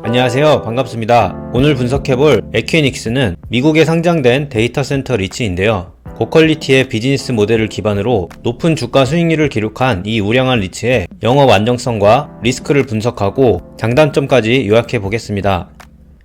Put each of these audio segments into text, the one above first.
안녕하세요. 반갑습니다. 오늘 분석해볼 에퀴닉스는 미국에 상장된 데이터 센터 리츠인데요. 고퀄리티의 비즈니스 모델을 기반으로 높은 주가 수익률을 기록한 이 우량한 리츠의 영업 안정성과 리스크를 분석하고 장단점까지 요약해 보겠습니다.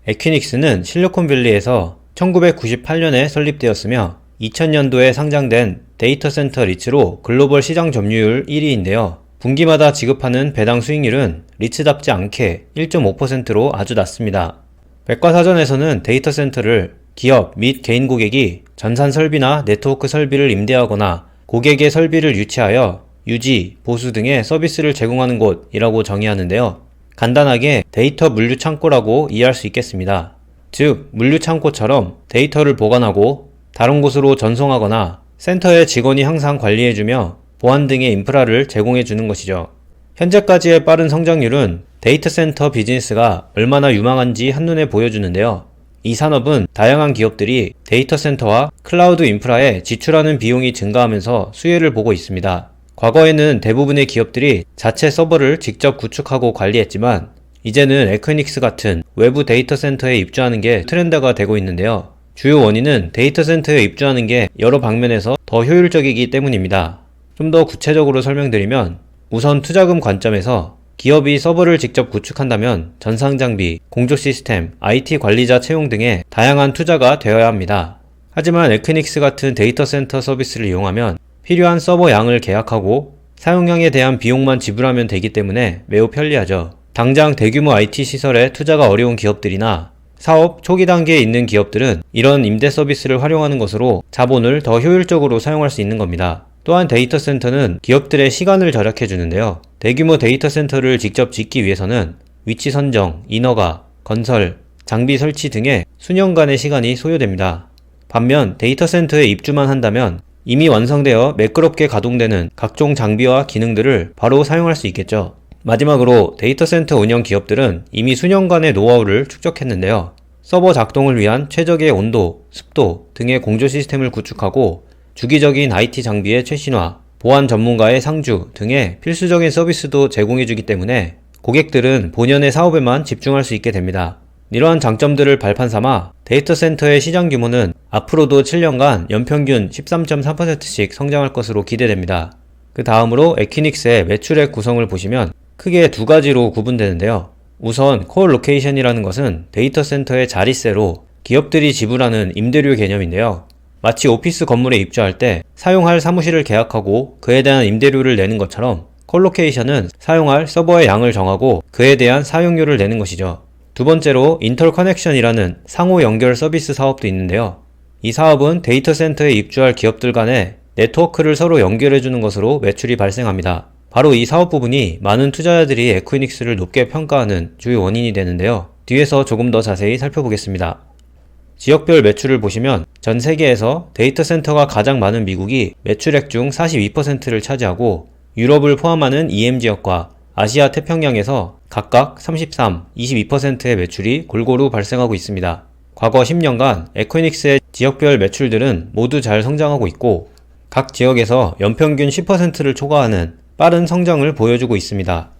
에퀴닉스는 실리콘밸리에서 1998년에 설립되었으며 2000년도에 상장된 데이터 센터 리츠로 글로벌 시장 점유율 1위인데요. 분기마다 지급하는 배당 수익률은 리츠답지 않게 1.5%로 아주 낮습니다. 백과사전에서는 데이터 센터를 기업 및 개인 고객이 전산 설비나 네트워크 설비를 임대하거나 고객의 설비를 유치하여 유지, 보수 등의 서비스를 제공하는 곳이라고 정의하는데요. 간단하게 데이터 물류 창고라고 이해할 수 있겠습니다. 즉, 물류 창고처럼 데이터를 보관하고 다른 곳으로 전송하거나 센터의 직원이 항상 관리해주며 보안 등의 인프라를 제공해 주는 것이죠. 현재까지의 빠른 성장률은 데이터 센터 비즈니스가 얼마나 유망한지 한눈에 보여주는데요. 이 산업은 다양한 기업들이 데이터 센터와 클라우드 인프라에 지출하는 비용이 증가하면서 수혜를 보고 있습니다. 과거에는 대부분의 기업들이 자체 서버를 직접 구축하고 관리했지만 이제는 에크닉스 같은 외부 데이터 센터에 입주하는 게 트렌드가 되고 있는데요. 주요 원인은 데이터 센터에 입주하는 게 여러 방면에서 더 효율적이기 때문입니다. 좀 더 구체적으로 설명드리면 우선 투자금 관점에서 기업이 서버를 직접 구축한다면 전상 장비, 공조 시스템, IT 관리자 채용 등의 다양한 투자가 되어야 합니다. 하지만 에크닉스 같은 데이터 센터 서비스를 이용하면 필요한 서버 양을 계약하고 사용량에 대한 비용만 지불하면 되기 때문에 매우 편리하죠. 당장 대규모 IT 시설에 투자가 어려운 기업들이나 사업 초기 단계에 있는 기업들은 이런 임대 서비스를 활용하는 것으로 자본을 더 효율적으로 사용할 수 있는 겁니다. 또한 데이터 센터는 기업들의 시간을 절약해 주는데요. 대규모 데이터 센터를 직접 짓기 위해서는 위치 선정, 인허가, 건설, 장비 설치 등의 수년간의 시간이 소요됩니다. 반면 데이터 센터에 입주만 한다면 이미 완성되어 매끄럽게 가동되는 각종 장비와 기능들을 바로 사용할 수 있겠죠. 마지막으로 데이터 센터 운영 기업들은 이미 수년간의 노하우를 축적했는데요. 서버 작동을 위한 최적의 온도, 습도 등의 공조 시스템을 구축하고 주기적인 IT 장비의 최신화, 보안 전문가의 상주 등의 필수적인 서비스도 제공해주기 때문에 고객들은 본연의 사업에만 집중할 수 있게 됩니다. 이러한 장점들을 발판 삼아 데이터 센터의 시장 규모는 앞으로도 7년간 연평균 13.3%씩 성장할 것으로 기대됩니다. 그 다음으로 에퀴닉스의 매출액 구성을 보시면 크게 두 가지로 구분되는데요. 우선 콜 로케이션이라는 것은 데이터 센터의 자리세로 기업들이 지불하는 임대료 개념인데요. 마치 오피스 건물에 입주할 때 사용할 사무실을 계약하고 그에 대한 임대료를 내는 것처럼 콜로케이션은 사용할 서버의 양을 정하고 그에 대한 사용료를 내는 것이죠. 두 번째로 인터 커넥션이라는 상호 연결 서비스 사업도 있는데요. 이 사업은 데이터 센터에 입주할 기업들 간에 네트워크를 서로 연결해 주는 것으로 매출이 발생합니다. 바로 이 사업 부분이 많은 투자자들이 에퀴닉스를 높게 평가하는 주요 원인이 되는데요. 뒤에서 조금 더 자세히 살펴보겠습니다. 지역별 매출을 보시면 전 세계에서 데이터 센터가 가장 많은 미국이 매출액 중 42%를 차지하고 유럽을 포함하는 EM 지역과 아시아 태평양에서 각각 33, 22%의 매출이 골고루 발생하고 있습니다. 과거 10년간 에코닉스의 지역별 매출들은 모두 잘 성장하고 있고 각 지역에서 연평균 10%를 초과하는 빠른 성장을 보여주고 있습니다.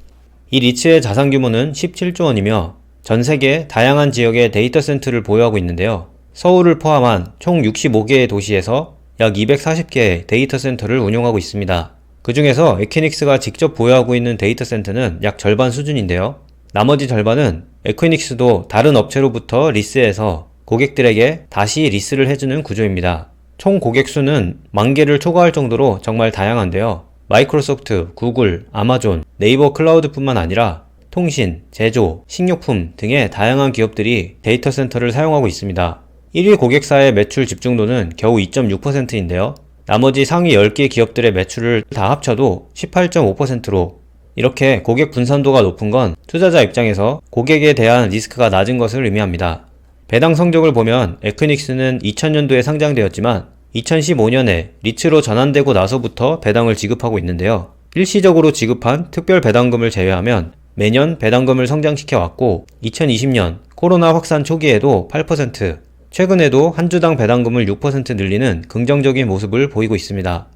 이 리츠의 자산 규모는 17조 원이며 전 세계 다양한 지역의 데이터 센터를 보유하고 있는데요. 서울을 포함한 총 65개의 도시에서 약 240개의 데이터 센터를 운영하고 있습니다. 그 중에서 에퀴닉스가 직접 보유하고 있는 데이터 센터는 약 절반 수준인데요. 나머지 절반은 에퀴닉스도 다른 업체로부터 리스해서 고객들에게 다시 리스를 해주는 구조입니다. 총 고객 수는 만 개를 초과할 정도로 정말 다양한데요. 마이크로소프트, 구글, 아마존, 네이버 클라우드뿐만 아니라 통신, 제조, 식료품 등의 다양한 기업들이 데이터 센터를 사용하고 있습니다. 1위 고객사의 매출 집중도는 겨우 2.6%인데요. 나머지 상위 10개 기업들의 매출을 다 합쳐도 18.5%로 이렇게 고객 분산도가 높은 건 투자자 입장에서 고객에 대한 리스크가 낮은 것을 의미합니다. 배당 성적을 보면 에크닉스는 2000년도에 상장되었지만 2015년에 리츠로 전환되고 나서부터 배당을 지급하고 있는데요. 일시적으로 지급한 특별 배당금을 제외하면 매년 배당금을 성장시켜 왔고 2020년 코로나 확산 초기에도 8%, 최근에도 한 주당 배당금을 6% 늘리는 긍정적인 모습을 보이고 있습니다.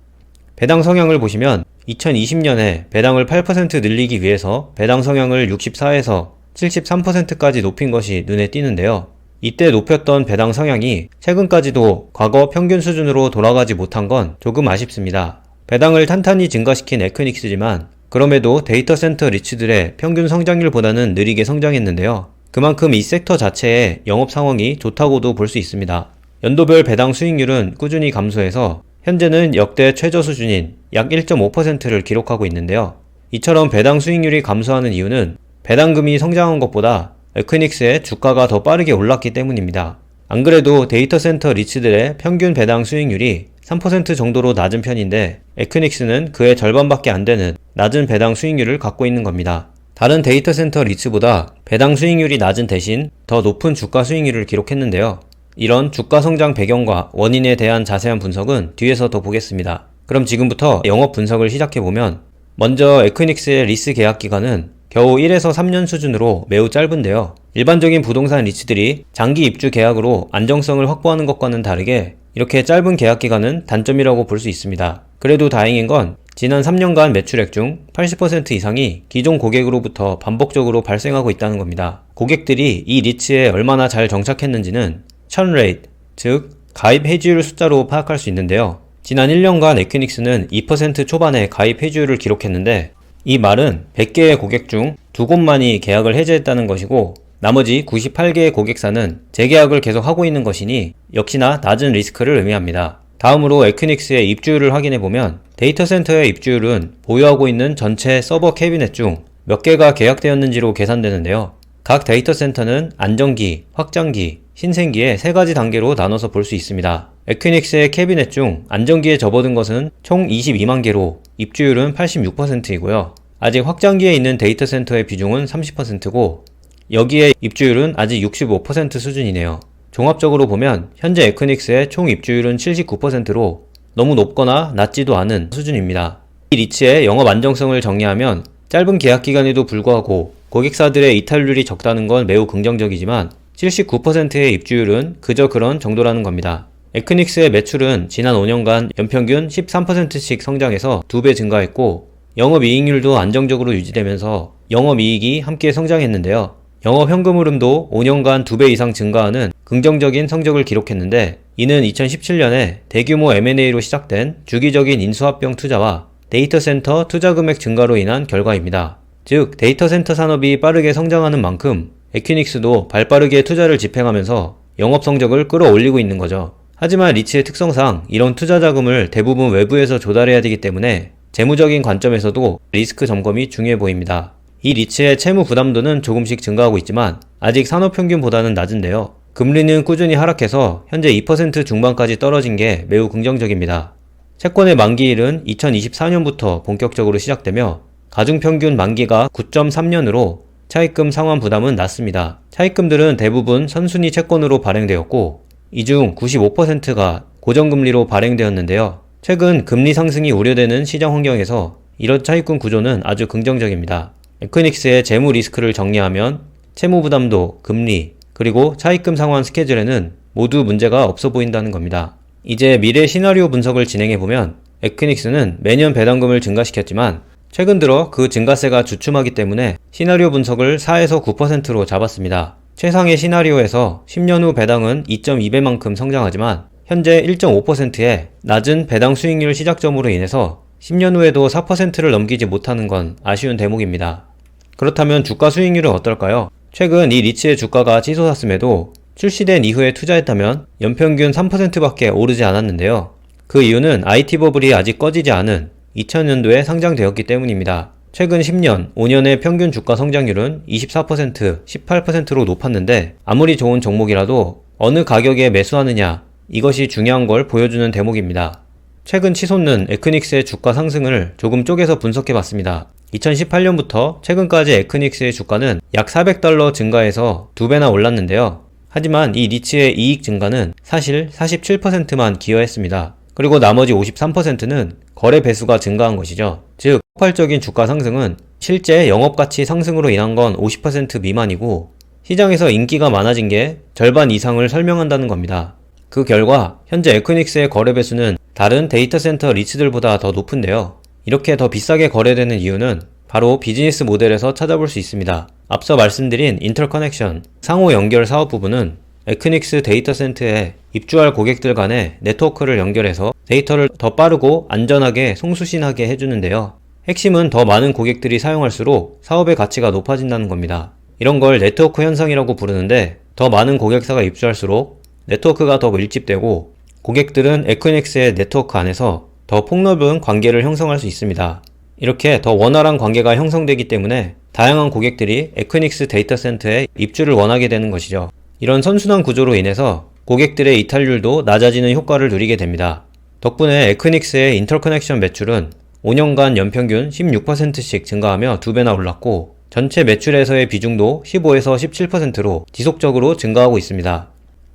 배당 성향을 보시면 2020년에 배당을 8% 늘리기 위해서 배당 성향을 64에서 73%까지 높인 것이 눈에 띄는데요. 이때 높였던 배당 성향이 최근까지도 과거 평균 수준으로 돌아가지 못한 건 조금 아쉽습니다. 배당을 탄탄히 증가시킨 에크닉스지만 그럼에도 데이터 센터 리츠들의 평균 성장률보다는 느리게 성장했는데요. 그만큼 이 섹터 자체의 영업 상황이 좋다고도 볼 수 있습니다. 연도별 배당 수익률은 꾸준히 감소해서 현재는 역대 최저 수준인 약 1.5%를 기록하고 있는데요. 이처럼 배당 수익률이 감소하는 이유는 배당금이 성장한 것보다 에크닉스의 주가가 더 빠르게 올랐기 때문입니다. 안 그래도 데이터 센터 리츠들의 평균 배당 수익률이 3% 정도로 낮은 편인데 에크닉스는 그의 절반밖에 안 되는 낮은 배당 수익률을 갖고 있는 겁니다. 다른 데이터 센터 리츠보다 배당 수익률이 낮은 대신 더 높은 주가 수익률을 기록했는데요. 이런 주가 성장 배경과 원인에 대한 자세한 분석은 뒤에서 더 보겠습니다. 그럼 지금부터 영업 분석을 시작해보면 먼저 에크닉스의 리스 계약 기간은 겨우 1에서 3년 수준으로 매우 짧은데요. 일반적인 부동산 리츠들이 장기 입주 계약으로 안정성을 확보하는 것과는 다르게 이렇게 짧은 계약 기간은 단점이라고 볼 수 있습니다. 그래도 다행인 건 지난 3년간 매출액 중 80% 이상이 기존 고객으로부터 반복적으로 발생하고 있다는 겁니다. 고객들이 이 리츠에 얼마나 잘 정착했는지는 천 레이트, 즉 가입 해지율 숫자로 파악할 수 있는데요. 지난 1년간 에큐닉스는 2% 초반의 가입 해지율을 기록했는데 이 말은 100개의 고객 중 두 곳만이 계약을 해지했다는 것이고 나머지 98개의 고객사는 재계약을 계속하고 있는 것이니 역시나 낮은 리스크를 의미합니다. 다음으로 에큐닉스의 입주율을 확인해 보면 데이터 센터의 입주율은 보유하고 있는 전체 서버 캐비넷 중 몇 개가 계약되었는지로 계산되는데요. 각 데이터 센터는 안정기, 확장기, 신생기의 세 가지 단계로 나눠서 볼 수 있습니다. 에퀴닉스의 캐비넷 중 안정기에 접어든 것은 총 22만 개로 입주율은 86%이고요. 아직 확장기에 있는 데이터 센터의 비중은 30%고 여기에 입주율은 아직 65% 수준이네요. 종합적으로 보면 현재 에크닉스의 총 입주율은 79%로 너무 높거나 낮지도 않은 수준입니다. 이 리츠의 영업 안정성을 정리하면 짧은 계약 기간에도 불구하고 고객사들의 이탈률이 적다는 건 매우 긍정적이지만 79%의 입주율은 그저 그런 정도라는 겁니다. 에크닉스의 매출은 지난 5년간 연평균 13%씩 성장해서 2배 증가했고 영업이익률도 안정적으로 유지되면서 영업이익이 함께 성장했는데요. 영업 현금 흐름도 5년간 2배 이상 증가하는 긍정적인 성적을 기록했는데 이는 2017년에 대규모 M&A로 시작된 주기적인 인수합병 투자와 데이터 센터 투자 금액 증가로 인한 결과입니다. 즉 데이터 센터 산업이 빠르게 성장하는 만큼 에퀴닉스도 발 빠르게 투자를 집행하면서 영업 성적을 끌어올리고 있는 거죠. 하지만 리츠의 특성상 이런 투자 자금을 대부분 외부에서 조달해야 되기 때문에 재무적인 관점에서도 리스크 점검이 중요해 보입니다. 이 리츠의 채무 부담도는 조금씩 증가하고 있지만 아직 산업 평균보다는 낮은데요. 금리는 꾸준히 하락해서 현재 2% 중반까지 떨어진 게 매우 긍정적입니다. 채권의 만기일은 2024년부터 본격적으로 시작되며 가중평균 만기가 9.3년으로 차입금 상환 부담은 낮습니다. 차입금들은 대부분 선순위 채권으로 발행되었고 이 중 95%가 고정금리로 발행되었는데요. 최근 금리 상승이 우려되는 시장 환경에서 이런 차입금 구조는 아주 긍정적입니다. 에크닉스의 재무 리스크를 정리하면 채무 부담도, 금리, 그리고 차입금 상환 스케줄에는 모두 문제가 없어 보인다는 겁니다. 이제 미래 시나리오 분석을 진행해보면 에크닉스는 매년 배당금을 증가시켰지만 최근 들어 그 증가세가 주춤하기 때문에 시나리오 분석을 4에서 9%로 잡았습니다. 최상의 시나리오에서 10년 후 배당은 2.2배만큼 성장하지만 현재 1.5%의 낮은 배당 수익률 시작점으로 인해서 10년 후에도 4%를 넘기지 못하는 건 아쉬운 대목입니다. 그렇다면 주가 수익률은 어떨까요? 최근 이 리츠의 주가가 치솟았음에도 출시된 이후에 투자했다면 연평균 3%밖에 오르지 않았는데요. 그 이유는 IT 버블이 아직 꺼지지 않은 2000년도에 상장되었기 때문입니다. 최근 10년, 5년의 평균 주가 성장률은 24%, 18%로 높았는데 아무리 좋은 종목이라도 어느 가격에 매수하느냐 이것이 중요한 걸 보여주는 대목입니다. 최근 치솟는 에크닉스의 주가 상승을 조금 쪼개서 분석해 봤습니다. 2018년부터 최근까지 에크닉스의 주가는 약 400달러 증가해서 2배나 올랐는데요. 하지만 이 리츠의 이익 증가는 사실 47%만 기여했습니다. 그리고 나머지 53%는 거래 배수가 증가한 것이죠. 즉, 폭발적인 주가 상승은 실제 영업가치 상승으로 인한 건 50% 미만이고 시장에서 인기가 많아진 게 절반 이상을 설명한다는 겁니다. 그 결과 현재 에크닉스의 거래 배수는 다른 데이터 센터 리츠들보다 더 높은데요. 이렇게 더 비싸게 거래되는 이유는 바로 비즈니스 모델에서 찾아볼 수 있습니다. 앞서 말씀드린 인터커넥션, 상호 연결 사업 부분은 에크닉스 데이터 센터에 입주할 고객들 간의 네트워크를 연결해서 데이터를 더 빠르고 안전하게 송수신하게 해주는데요. 핵심은 더 많은 고객들이 사용할수록 사업의 가치가 높아진다는 겁니다. 이런 걸 네트워크 현상이라고 부르는데 더 많은 고객사가 입주할수록 네트워크가 더 밀집되고 고객들은 에크닉스의 네트워크 안에서 더 폭넓은 관계를 형성할 수 있습니다. 이렇게 더 원활한 관계가 형성되기 때문에 다양한 고객들이 에크닉스 데이터 센터에 입주를 원하게 되는 것이죠. 이런 선순환 구조로 인해서 고객들의 이탈률도 낮아지는 효과를 누리게 됩니다. 덕분에 에크닉스의 인터커넥션 매출은 5년간 연평균 16%씩 증가하며 2배나 올랐고 전체 매출에서의 비중도 15에서 17%로 지속적으로 증가하고 있습니다.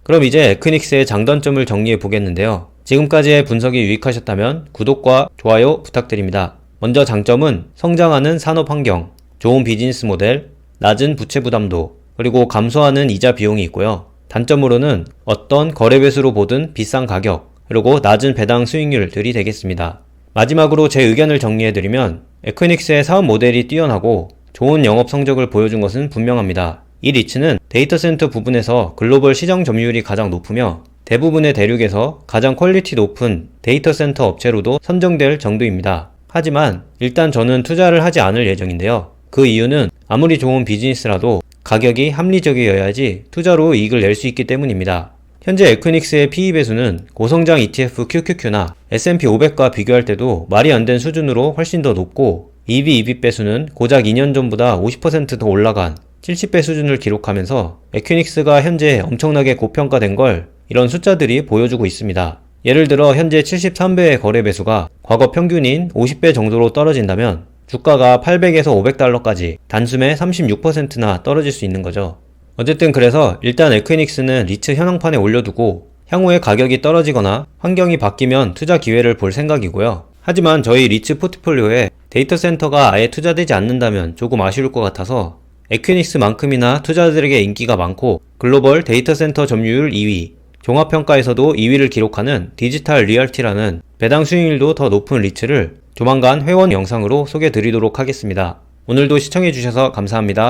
그럼 이제 에크닉스의 장단점을 정리해 보겠는데요. 지금까지의 분석이 유익하셨다면 구독과 좋아요 부탁드립니다. 먼저 장점은 성장하는 산업 환경, 좋은 비즈니스 모델, 낮은 부채 부담도, 그리고 감소하는 이자 비용이 있고요. 단점으로는 어떤 거래 배수로 보든 비싼 가격, 그리고 낮은 배당 수익률들이 되겠습니다. 마지막으로 제 의견을 정리해드리면 에크닉스의 사업 모델이 뛰어나고 좋은 영업 성적을 보여준 것은 분명합니다. 이 리츠는 데이터 센터 부분에서 글로벌 시장 점유율이 가장 높으며 대부분의 대륙에서 가장 퀄리티 높은 데이터 센터 업체로도 선정될 정도입니다. 하지만 일단 저는 투자를 하지 않을 예정인데요. 그 이유는 아무리 좋은 비즈니스라도 가격이 합리적이어야지 투자로 이익을 낼 수 있기 때문입니다. 현재 에크닉스의 PE 배수는 고성장 ETF QQQ나 S&P 500과 비교할 때도 말이 안 된 수준으로 훨씬 더 높고 EV, EB 배수는 고작 2년 전보다 50%더 올라간 70배 수준을 기록하면서 에큐닉스가 현재 엄청나게 고평가된 걸 이런 숫자들이 보여주고 있습니다. 예를 들어 현재 73배의 거래 배수가 과거 평균인 50배 정도로 떨어진다면 주가가 800에서 500달러까지 단숨에 36%나 떨어질 수 있는 거죠. 어쨌든 그래서 일단 에크닉스는 리츠 현황판에 올려두고 향후에 가격이 떨어지거나 환경이 바뀌면 투자 기회를 볼 생각이고요. 하지만 저희 리츠 포트폴리오에 데이터 센터가 아예 투자되지 않는다면 조금 아쉬울 것 같아서 에큐닉스만큼이나 투자들에게 인기가 많고 글로벌 데이터 센터 점유율 2위, 종합평가에서도 2위를 기록하는 디지털 리얼티라는 배당 수익률도 더 높은 리츠를 조만간 회원 영상으로 소개해 드리도록 하겠습니다. 오늘도 시청해 주셔서 감사합니다.